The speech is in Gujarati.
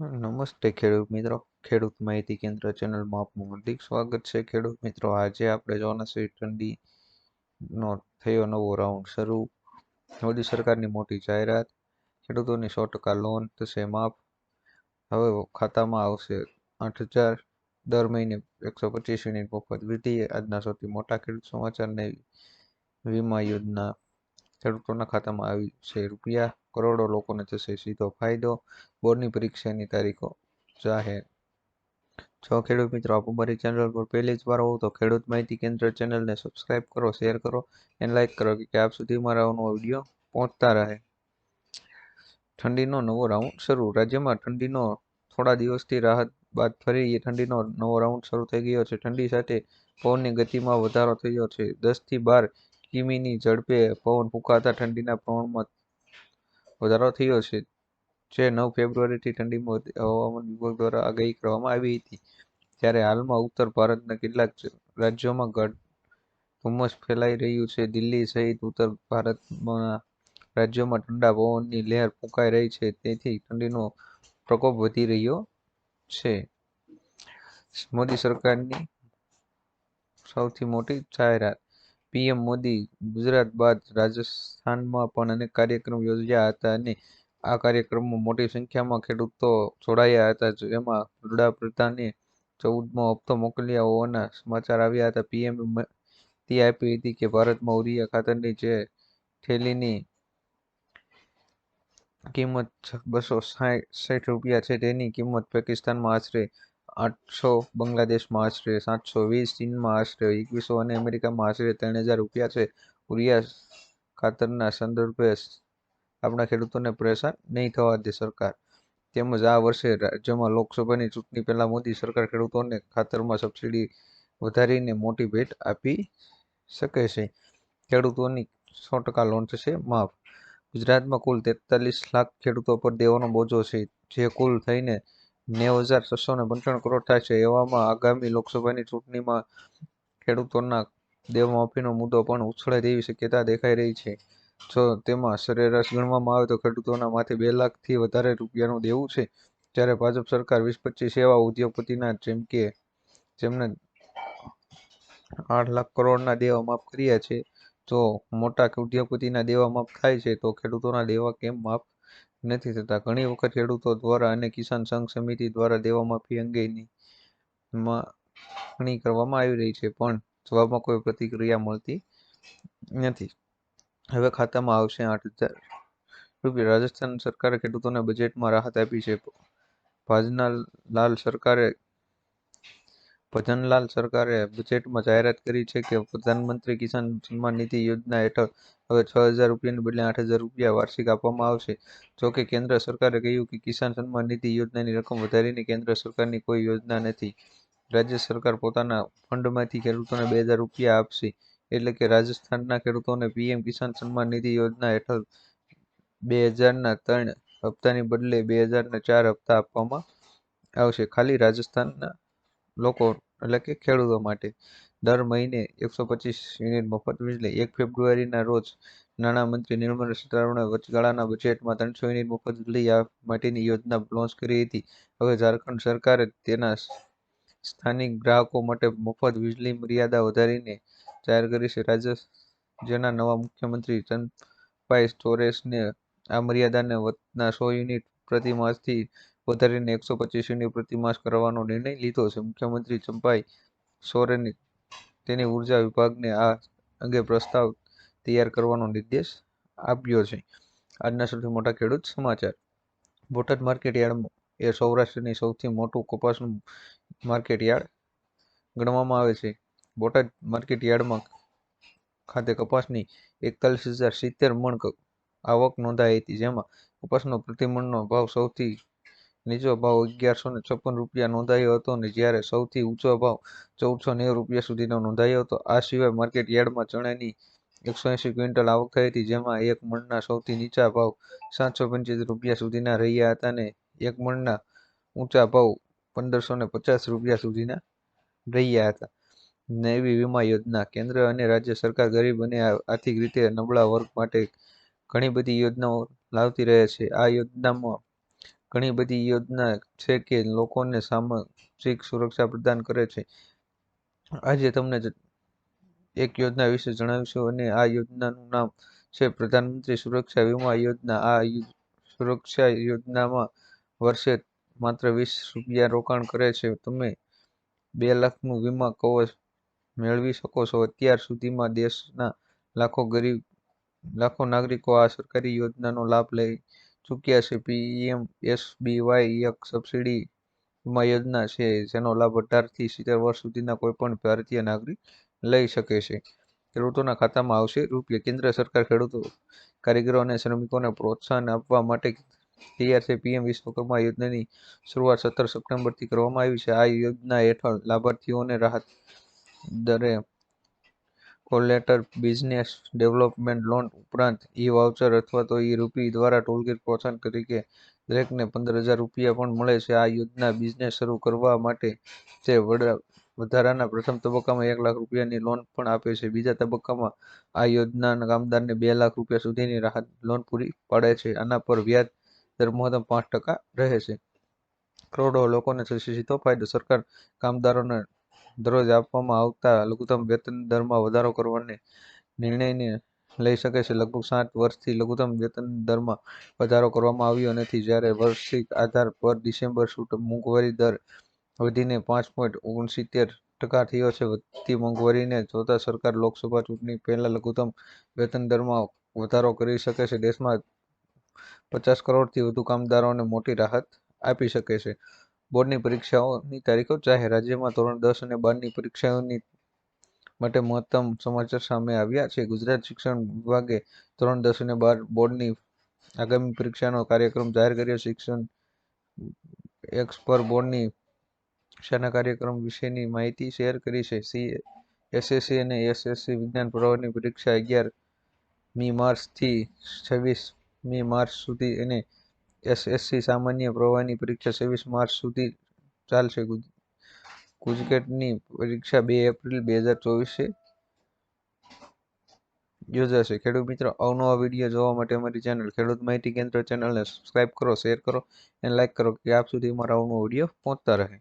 નમસ્તે ખેડૂત મિત્રો. ખેડૂત માહિતી કેન્દ્ર ચેનલમાં આપનું હાર્દિક સ્વાગત છે. ખેડૂત મિત્રો, આજે આપણે જોવાના છે ઠંડીનો થયો નવો રાઉન્ડ શરૂ. મોદી સરકારની મોટી જાહેરાત. ખેડૂતોની સો ટકા લોન થશે માફ. હવે ખાતામાં આવશે આઠ હજાર. દર મહિને એકસો પચીસ યુનિટ મફત વૃદ્ધિ આજના સૌથી મોટા ખેડૂત સમાચારને વીમા યોજના ખેડૂતોના ખાતામાં આવી છે. રૂપિયા કરોડો લોકોને થશે. સીધો ફાયદો, બોર્ડની પરીક્ષાની તારીખો. જાહેર. જો ખેડૂત મિત્રો, આપ અમારી ચેનલ પર પહેલી જ વાર હોવ તો ખેડૂત માહિતી કેન્દ્ર ચેનલને સબસ્ક્રાઇબ કરો શેર કરો અને લાઇક કરો કે આપ સુધી મારા નવો વીડિયો પહોંચતા રહે. ઠંડીનો નવો રાઉન્ડ શરૂ. રાજ્યમાં ઠંડીનો થોડા દિવસથી રાહત બાદ ફરી ઠંડીનો નવો રાઉન્ડ શરૂ થઈ ગયો છે. ઠંડી સાથે પવનની ગતિમાં વધારો થયો છે. દસથી બાર કિમીની ઝડપે પવન ફૂંકાતા ઠંડીના પ્રમાણમાં વધારો થયો છે, જે નવ ફેબ્રુઆરીથી ઠંડીમાં હવામાન વિભાગ દ્વારા આગાહી કરવામાં આવી હતી. ત્યારે હાલમાં ઉત્તર ભારતના કેટલાક રાજ્યોમાં ઘટ ધુમ્મસ ફેલાઈ રહ્યું છે. દિલ્હી સહિત ઉત્તર ભારતમાં રાજ્યોમાં ઠંડા પવનની લહેર ફૂંકાઈ રહી છે. તેથી ઠંડીનો પ્રકોપ વધી રહ્યો છે. મોદી સરકારની સૌથી મોટી જાહેરાત પીએમ મોદી ગુજરાત બાદ રાજસ્થાનમાં પણ અનેક કાર્યક્રમ યોજ્યા હતા અને આ કાર્યક્રમમાં મોટી સંખ્યામાં ખેડૂતો જોડાયા હતા જેમાં વડાપ્રધાને ચૌદમો હપ્તો મોકલ્યા હોવાના સમાચાર આવ્યા હતા. પીએમએ માહિતી આપી હતી કે ભારતમાં ઉરિયા ખાતરની જે થેલીની કિંમત બસો સાઠ રૂપિયા છે તેની કિંમત પાકિસ્તાનમાં આશરે આઠસો બાંગ્લાદેશમાં આશરે, સાતસો વીસ ચીનમાં આશરે, એકવીસો અને અમેરિકામાં આશરે ત્રણ હજાર રૂપિયા છે. યુરિયા ખાતરના સંદર્ભે આપણા ખેડૂતોને પરેશાન નહીં થવા દે સરકાર તેમજ આ વર્ષે રાજ્યમાં લોકસભાની ચૂંટણી પહેલાં મોદી સરકાર ખેડૂતોને ખાતરમાં સબસિડી વધારીને મોટી ભેટ આપી શકે છે. ખેડૂતોની સો ટકા લોન થશે, માફ. ગુજરાતમાં કુલ તેતાલીસ લાખ ખેડૂતો પર દેવાનો બોજો છે. જે કુલ થઈને નેવ હજાર છસો ને પંચાણું કરોડ થાય છે. એવામાં આગામી લોકસભાની ચૂંટણીમાં ખેડૂતોના દેવામાફીનો મુદ્દો પણ ઉછળે તેવી શક્યતા દેખાઈ રહી છે. જો તેમાં સરેરાશ ગણવામાં આવે તો ખેડૂતોના માથે બે લાખથી વધારે રૂપિયાનું દેવું છે. જ્યારે ભાજપ સરકાર વીસ પચીસ એવા ઉદ્યોગપતિના જેમ કે જેમને આઠ લાખ કરોડના દેવા માફ કર્યા છે જો મોટા ઉદ્યોગપતિના દેવા માફ થાય છે, તો ખેડૂતોના દેવા કેમ માફ નથી થતા. ઘણી વખત ખેડૂતો દ્વારા અને કિસાન સંઘ સમિતિ દ્વારા દેવા માફી અંગેની માંગણી કરવામાં આવી રહી છે, પણ જવાબમાં કોઈ પ્રતિક્રિયા મળતી નથી. હવે ખાતામાં આવશે આઠ હજાર રૂપિયા. રાજસ્થાન સરકારે ખેડૂતોને બજેટમાં રાહત આપી છે. ભાજના લાલ સરકારે ભજનલાલ સરકારે બજેટમાં જાહેરાત કરી છે કે પ્રધાનમંત્રી કિસાન સન્માન નિધિ યોજના હેઠળ હવે છ હજાર રૂપિયાની બદલે આઠ હજાર રૂપિયા વાર્ષિક આપવામાં આવશે. જો કે કેન્દ્ર સરકારે કહ્યું કે કિસાન સન્માન નિધિ યોજનાની રકમ વધારીને કેન્દ્ર સરકારની કોઈ યોજના નથી. રાજ્ય સરકાર પોતાના ફંડમાંથી ખેડૂતોને બે હજાર રૂપિયા આપશે. એટલે કે રાજસ્થાનના ખેડૂતોને પીએમ કિસાન સન્માન નિધિ યોજના હેઠળ બે હજારના ત્રણ હપ્તાની બદલે બે હજારના ચાર હપ્તા આપવામાં આવશે. ખાલી રાજસ્થાનના લોકો એટલે કે ખેડૂતો માટે. દર મહિને એકસો પચીસ યુનિટ મફત વીજળી. એક ફેબ્રુઆરીના રોજ નાણામંત્રી નિર્મલા સીતારમણે વચગાળાના બજેટમાં ત્રણસો યુનિટ મફત વીજળી માટેની યોજના લોન્ચ કરી હતી. હવે ઝારખંડ સરકારે તેના સ્થાનિક ગ્રાહકો માટે મફત વીજળી મર્યાદા વધારીને જાહેર કરી છે. રાજ્યના નવા મુખ્યમંત્રી ચંદભાઈ સોરેસને આ મર્યાદાને વધના સો યુનિટ પ્રતિ માસથી વધારીને એકસો પચીસ યુનિટ પ્રતિમાસ કરવાનો નિર્ણય લીધો છે. મુખ્યમંત્રી ચંપાઈ સોરેને તેની ઊર્જા વિભાગને આ અંગે પ્રસ્તાવ તૈયાર કરવાનો નિર્દેશ આપ્યો છે. આજના સૌથી મોટા ખેડૂત સમાચાર. બોટાદ માર્કેટ યાર્ડમાં એ સૌરાષ્ટ્રની સૌથી મોટું કપાસનું માર્કેટ યાર્ડ ગણવામાં આવે છે. બોટાદ માર્કેટ યાર્ડમાં ખાતે કપાસની એકતાલીસ હજાર સિત્તેર મણ આવક નોંધાઈ હતી, જેમાં કપાસનો પ્રતિમણનો ભાવ સૌથી નીચો ભાવ અગિયારસો ને છપ્પન રૂપિયા નોંધાયો હતો અને જ્યારે સૌથી ઊંચો ભાવ ચૌદસો નેવું રૂપિયા સુધીનો નોંધાયો હતો. આ સિવાય માર્કેટ યાર્ડમાં ચણાની એકસો એંસી ક્વિન્ટલ આવક થઈ હતી, જેમાં એક મણના સૌથી નીચા ભાવ સાતસો પંચોતેર રૂપિયા સુધીના રહ્યા હતા અને એક મણના ઊંચા ભાવ પંદરસો ને પચાસ રૂપિયા સુધીના રહ્યા હતા. નવી વીમા યોજના કેન્દ્ર અને રાજ્ય સરકાર ગરીબ અને આર્થિક રીતે નબળા વર્ગ માટે ઘણી બધી યોજનાઓ લાવતી રહે છે. આ યોજનામાં ઘણી બધી યોજના છે કે લોકોને સામાજિક સુરક્ષા પ્રદાન કરે છે. આજે તમને એક યોજના વિશે જણાવીશું અને આ યોજનાનું નામ છે પ્રધાનમંત્રી સુરક્ષા વીમા યોજના. આ સુરક્ષા યોજનામાં વર્ષે માત્ર વીસ રૂપિયા રોકાણ કરે છે. તમે બે લાખનું વીમા કવચ મેળવી શકો છો. અત્યાર સુધીમાં દેશના લાખો ગરીબ, લાખો નાગરિકો આ સરકારી યોજનાનો લાભ લઈ ચૂક્યા છે. પીએમ એસબીવાય એક સબસિડી વીમા યોજના છે, જેનો લાભ અઢારથી સિત્તેર વર્ષ સુધીના કોઈપણ ભારતીય નાગરિક લઈ શકે છે. ખેડૂતોના ખાતામાં આવશે રૂપિયા. કેન્દ્ર સરકાર ખેડૂતો કારીગરો અને શ્રમિકોને પ્રોત્સાહન આપવા માટે તૈયાર છે. પીએમ વિશ્વકર્મા યોજનાની શરૂઆત સત્તર સપ્ટેમ્બરથી કરવામાં આવી છે. આ યોજના હેઠળ લાભાર્થીઓને રાહત દરે કોલેટર બિઝનેસ ડેવલપમેન્ટ લોન ઉપરાંત ઈ વાઉચર અથવા તો ઈ રૂપી દ્વારા ટોલગેટ પ્રોત્સાહન તરીકે દરેકને પંદર હજાર રૂપિયા પણ મળે છે. આ યોજના બિઝનેસ શરૂ કરવા માટે તે વધારાના પ્રથમ તબક્કામાં એક લાખ રૂપિયાની લોન પણ આપે છે. બીજા તબક્કામાં આ યોજના કામદારને બે લાખ રૂપિયા સુધીની રાહત લોન પૂરી પાડે છે. આના પર વ્યાજ દર મહત્તમ પાંચ ટકા રહે છે. કરોડો લોકોને થશે સીધો ફાયદો સરકાર કામદારોને દરરોજ આપવામાં આવતા લઘુત્તમ વેતન દરમાં વધારો કરવાને નિર્ણયને લઈ શકે છે. લગભગ સાત વર્ષથી લઘુત્તમ વેતન દરમાં વધારો કરવામાં આવ્યો નથી. જ્યારે વાર્ષિક આધાર પર ડિસેમ્બર સુધી મોંઘવારી દર વધીને પાંચ પોઈન્ટ ઓગણસિત્તેર ટકા થયો છે. વધતી મોંઘવારીને જોતા સરકાર લોકસભા ચૂંટણી પહેલા લઘુત્તમ વેતન દરમાં વધારો કરી શકે છે. દેશમાં પચાસ કરોડથી વધુ કામદારોને મોટી રાહત આપી શકે છે. બોર્ડની પરીક્ષાઓની તારીખો જાહેર રાજ્યમાં ધોરણ દસ અને બારની પરીક્ષાઓની માટે મહત્તમ સમાચાર સામે આવ્યા છે. ગુજરાત શિક્ષણ વિભાગે ધોરણ દસ અને બાર બોર્ડની આગામી પરીક્ષાનો કાર્યક્રમ જાહેર કર્યો. શિક્ષણ એક્સ પર બોર્ડની શાના કાર્યક્રમ વિશેની માહિતી શેર કરી છે. સી એસએસસી અને એસએસસી વિજ્ઞાન પ્રવાહની પરીક્ષા અગિયાર મી માર્ચથી છવ્વીસ મી માર્ચ સુધી અને એસએસસી સામાન્ય પ્રવાહની પરીક્ષા છવ્વીસ માર્ચ સુધી ચાલશે. ગુજકેટની પરીક્ષા બે એપ્રિલ બે હજાર ચોવીસે યોજાશે. ખેડૂત મિત્રો અવનવા વીડિયો જોવા માટે અમારી ચેનલ ખેડૂત માહિતી કેન્દ્ર ચેનલને સબસ્ક્રાઇબ કરો શેર કરો અને લાઇક કરો કે આપ સુધી અમારા અવનો વીડિયો પહોંચતા રહે.